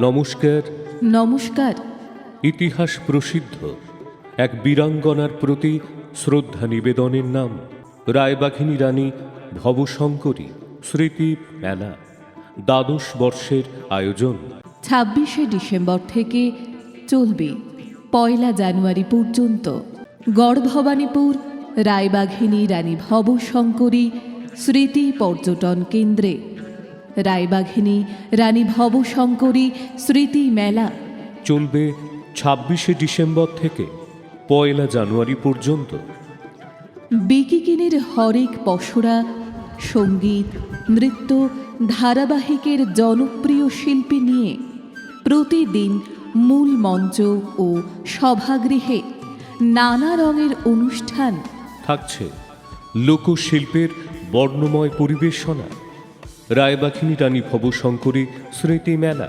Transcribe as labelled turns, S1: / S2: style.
S1: নমস্কার।
S2: নমস্কার।
S1: ইতিহাস প্রসিদ্ধ। এক বীরাঙ্গনার প্রতি শ্রদ্ধা নিবেদনের নাম রায়বাঘিনী রানী ভবশঙ্করী স্মৃতি মেলা দ্বাদশ বর্ষের আয়োজন।
S2: ছাব্বিশে ডিসেম্বর থেকে চলবে পয়লা জানুয়ারি পর্যন্ত। গড়ভবানীপুর রায়বাঘিনী রানী ভবশঙ্করী স্মৃতি পর্যটন কেন্দ্রে। রায়বাঘিনী রানী ভবশঙ্করী স্মৃতি মেলা।
S1: চলবে ছাব্বিশে ডিসেম্বর থেকে পয়লা জানুয়ারি পর্যন্ত।
S2: বিকিকিনির হরেক পসরা সংগীত নৃত্য ধারাবাহিকের জনপ্রিয় শিল্পী নিয়ে প্রতিদিন মূল মঞ্চ ও সভাগৃহে নানা রঙের অনুষ্ঠান।
S1: থাকছে লোকশিল্পের বর্ণময় পরিবেশনা। রায়বাঘিনী রানী ভবশঙ্করী স্মৃতি মেলা।